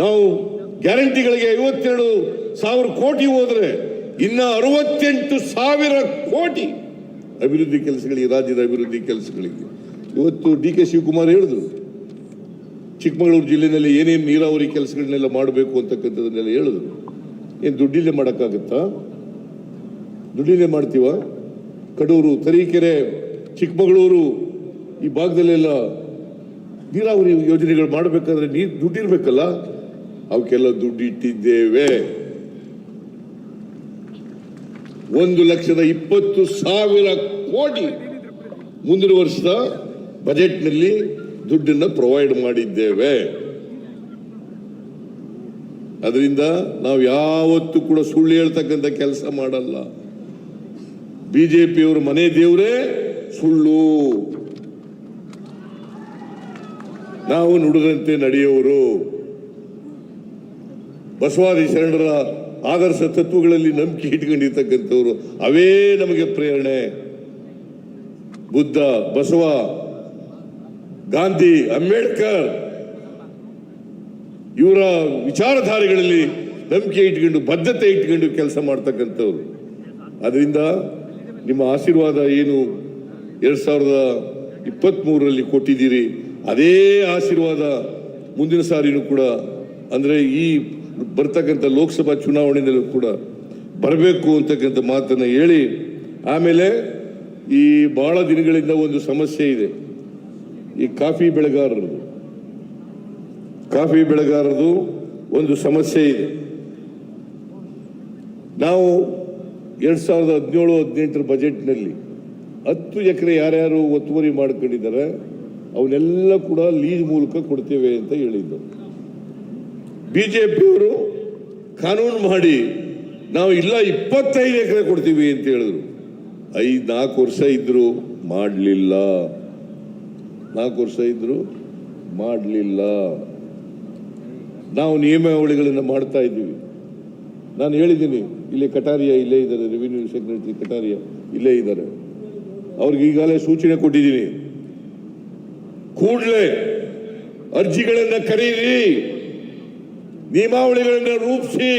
ನಾವು ಗ್ಯಾರಂಟಿಗಳಿಗೆ ಐವತ್ತೆರಡು ಸಾವಿರ ಕೋಟಿ ಹೋದ್ರೆ ಇನ್ನ ಅರವತ್ತೆಂಟು ಸಾವಿರ ಕೋಟಿ ಅಭಿವೃದ್ಧಿ ಕೆಲಸಗಳಿಗೆ ರಾಜ್ಯದ ಅಭಿವೃದ್ಧಿ ಕೆಲಸಗಳಿಗೆ. ಇವತ್ತು ಡಿ ಕೆ ಶಿವಕುಮಾರ್ ಹೇಳಿದ್ರು, ಚಿಕ್ಕಮಗಳೂರು ಜಿಲ್ಲೆಯಲ್ಲಿ ಏನೇನು ನೀರಾವರಿ ಕೆಲಸಗಳನ್ನೆಲ್ಲ ಮಾಡಬೇಕು ಅಂತಕ್ಕಂಥದ್ದನ್ನೆಲ್ಲ ಹೇಳಿದ್ರು. ಏನು ದುಡ್ಡಿಲ್ಲೇ ಮಾಡೋಕ್ಕಾಗತ್ತಾ? ದುಡ್ಡಿಲ್ಲೇ ಮಾಡ್ತೀವ? ಕಡೂರು, ತರೀಕೆರೆ, ಚಿಕ್ಕಮಗಳೂರು, ಈ ಭಾಗದಲ್ಲೆಲ್ಲ ನೀರಾವರಿ ಯೋಜನೆಗಳು ಮಾಡಬೇಕಾದ್ರೆ ನೀರು ದುಡ್ಡಿರ್ಬೇಕಲ್ಲ? ಅವಕ್ಕೆಲ್ಲ ದುಡ್ಡು ಇಟ್ಟಿದ್ದೇವೆ. ಒಂದು ಲಕ್ಷದ ಇಪ್ಪತ್ತು ಸಾವಿರ ಕೋಟಿ. ಮುಂದಿನ ವರ್ಷದ ಬಜೆಟ್ನಲ್ಲಿ ದುಡ್ಡನ್ನು ಪ್ರೊವೈಡ್ ಮಾಡಿದ್ದೇವೆ. ಅದರಿಂದ ನಾವು ಯಾವತ್ತೂ ಕೂಡ ಸುಳ್ಳು ಹೇಳ್ತಕ್ಕಂಥ ಕೆಲಸ ಮಾಡಲ್ಲ. ಬಿಜೆಪಿಯವರು ಮನೆ ದೇವರೇ ಸುಳ್ಳು. ನಾವು ನುಡಿದಂತೆ ನಡೆಯುವವರು ಬಸವಾದಿ ಶರಣರ ಆದರ್ಶ ತತ್ವಗಳಲ್ಲಿ ನಂಬಿಕೆ ಇಟ್ಕೊಂಡಿರ್ತಕ್ಕಂಥವ್ರು, ಅವೇ ನಮಗೆ ಪ್ರೇರಣೆ. ಬುದ್ಧ, ಬಸವ, ಗಾಂಧಿ, ಅಂಬೇಡ್ಕರ್, ಇವರ ವಿಚಾರಧಾರೆಗಳಲ್ಲಿ ನಂಬಿಕೆ ಇಟ್ಕೊಂಡು, ಬದ್ಧತೆ ಇಟ್ಕೊಂಡು ಕೆಲಸ ಮಾಡ್ತಕ್ಕಂಥವ್ರು. ಅದರಿಂದ ನಿಮ್ಮ ಆಶೀರ್ವಾದ ಏನು ಎರಡ್ ಸಾವಿರದ ಇಪ್ಪತ್ತ್ ಮೂರರಲ್ಲಿ ಕೊಟ್ಟಿದ್ದೀರಿ, ಅದೇ ಆಶೀರ್ವಾದ ಮುಂದಿನ ಸಾರಿನೂ ಕೂಡ. ಅಂದರೆ ಈ ಬರ್ತಕ್ಕಂಥ ಲೋಕಸಭಾ ಚುನಾವಣೆಯಲ್ಲೂ ಕೂಡ ಬರಬೇಕು ಅಂತಕ್ಕಂಥ ಮಾತನ್ನು ಹೇಳಿ, ಆಮೇಲೆ ಈ ಬಹಳ ದಿನಗಳಿಂದ ಒಂದು ಸಮಸ್ಯೆ ಇದೆ. ಈ ಕಾಫಿ ಬೆಳೆಗಾರರದು. ಕಾಫಿ ಬೆಳೆಗಾರರದು ಒಂದು ಸಮಸ್ಯೆ ಇದೆ. ನಾವು ಎರಡ್ ಸಾವಿರದ ಹದಿನೇಳು, ಹದಿನೆಂಟರ ಬಜೆಟ್ನಲ್ಲಿ ಹತ್ತು ಎಕರೆ ಯಾರ್ಯಾರು ಒತ್ತುವರಿ ಮಾಡ್ಕೊಂಡಿದ್ದಾರೆ, ಅವನ್ನೆಲ್ಲ ಕೂಡ ಲೀಜ್ ಮೂಲಕ ಕೊಡ್ತೇವೆ ಅಂತ ಹೇಳಿದ್ದು. ಬಿಜೆಪಿಯವರು ಕಾನೂನು ಮಾಡಿ ನಾವು ಇಲ್ಲ ಇಪ್ಪತ್ತೈದು ಎಕರೆ ಕೊಡ್ತೀವಿ ಅಂತ ಹೇಳಿದ್ರು. ಐದು, ನಾಲ್ಕು ವರ್ಷ ಇದ್ರು ಮಾಡಲಿಲ್ಲ. ನಾಲ್ಕು ವರ್ಷ ಇದ್ರು ಮಾಡಲಿಲ್ಲ. ನಾವು ನಿಯಮಾವಳಿಗಳನ್ನು ಮಾಡ್ತಾ ಇದ್ದೀವಿ. ನಾನು ಹೇಳಿದ್ದೀನಿ, ಇಲ್ಲಿ ಕಟಾರಿಯ ಇಲ್ಲೇ ಇದ್ದಾರೆ, ರೆವಿನ್ಯೂ ಸೆಕ್ರೆಟರಿ ಕಟಾರಿಯ ಇಲ್ಲೇ ಇದ್ದಾರೆ. ಅವ್ರಿಗೆ ಈಗಾಗಲೇ ಸೂಚನೆ ಕೊಟ್ಟಿದ್ದೀನಿ. ಕೂಡಲೇ ಅರ್ಜಿಗಳನ್ನು ಕರೀರಿ. ನಿಯಮಾವಳಿಗಳನ್ನ ರೂಪಿಸಿ.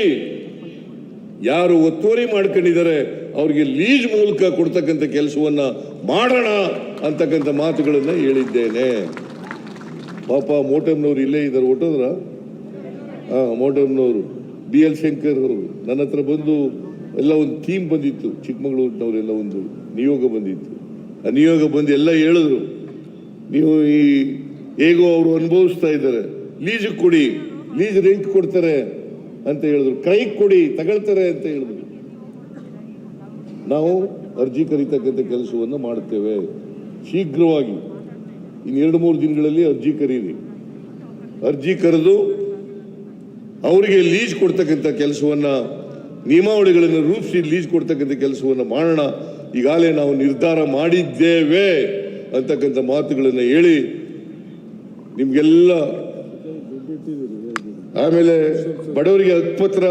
ಯಾರು ಒತ್ತುವರಿ ಮಾಡ್ಕೊಂಡಿದ್ದಾರೆ, ಅವ್ರಿಗೆ ಲೀಜ್ ಮೂಲಕ ಕೊಡ್ತಕ್ಕಂಥ ಕೆಲಸವನ್ನ ಮಾಡೋಣ ಅಂತಕ್ಕಂಥ ಮಾತುಗಳನ್ನ ಹೇಳಿದ್ದೇನೆ. ಪಾಪ ಮೋಟಮ್ನವ್ರು ಇಲ್ಲೇ ಇದ್ದಾರೆ, ಒಟ್ಟದ್ರ? ಹಾ, ಮೋಟಮ್ನವರು, ಬಿ ಎಲ್ ಶಂಕರ್ ಅವರು, ನನ್ನ ಹತ್ರ ಬಂದು ಎಲ್ಲ ಒಂದು ಟೀಮ್ ಬಂದಿತ್ತು, ಚಿಕ್ಕಮಗಳೂರಿನವರೆಲ್ಲ ಒಂದು ನಿಯೋಗ ಬಂದಿತ್ತು. ಆ ನಿಯೋಗ ಬಂದು ಎಲ್ಲ ಹೇಳಿದ್ರು, ನೀವು ಈ ಹೇಗೋ ಅವರು ಅನುಭವಿಸ್ತಾ ಇದ್ದಾರೆ ಲೀಜಿಗೆ ಕೊಡಿ. ಲೀಜ್ ರೆಂಟ್ ಕೊಡ್ತಾರೆ ಅಂತ ಹೇಳಿದ್ರು. ಕೈ ಕೊಡಿ, ತಗೊಳ್ತಾರೆ ಅಂತ ಹೇಳಿದ್ರು. ನಾವು ಅರ್ಜಿ ಕರೀತಕ್ಕಂಥ ಕೆಲಸವನ್ನು ಮಾಡುತ್ತೇವೆ. ಶೀಘ್ರವಾಗಿ, ಇನ್ನು ಎರಡು ಮೂರು ದಿನಗಳಲ್ಲಿ ಅರ್ಜಿ ಕರೀರಿ. ಅರ್ಜಿ ಕರೆದು ಅವರಿಗೆ ಲೀಜ್ ಕೊಡ್ತಕ್ಕಂಥ ಕೆಲಸವನ್ನು, ನಿಯಮಾವಳಿಗಳನ್ನು ರೂಪಿಸಿ ಲೀಜ್ ಕೊಡ್ತಕ್ಕಂಥ ಕೆಲಸವನ್ನು ಮಾಡೋಣ. ಈಗಾಗಲೇ ನಾವು ನಿರ್ಧಾರ ಮಾಡಿದ್ದೇವೆ ಅಂತಕ್ಕಂಥ ಮಾತುಗಳನ್ನು ಹೇಳಿ ನಿಮ್ಗೆಲ್ಲ ಆಮೇಲೆ ಬಡವರಿಗೆ ಹಕ್ಕುಪತ್ರ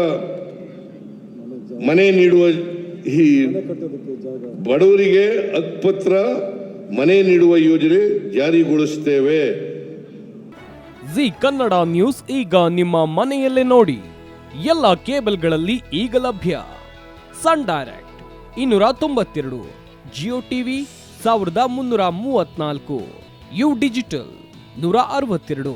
ಮನೆ ನೀಡುವ ಈ ಬಡವರಿಗೆ ಹಕ್ಕುಪತ್ರ ಮನೆ ನೀಡುವ ಯೋಜನೆ ಜಾರಿಗೊಳಿಸುತ್ತೇವೆ. ಜಿ ಕನ್ನಡ ನ್ಯೂಸ್ ಈಗ ನಿಮ್ಮ ಮನೆಯಲ್ಲೇ ನೋಡಿ. ಎಲ್ಲ ಕೇಬಲ್ಗಳಲ್ಲಿ ಈಗ ಲಭ್ಯ. ಸನ್ ಡೈರೆಕ್ಟ್ ಇನ್ನೂರ ತೊಂಬತ್ತೆರಡು, ಜಿಯೋ ಟಿವಿ ಸಾವಿರದ ಮುನ್ನೂರ ಮೂವತ್ನಾಲ್ಕು ಯು ಡಿಜಿಟಲ್ ನೂರ ಅರವತ್ತೆರಡು.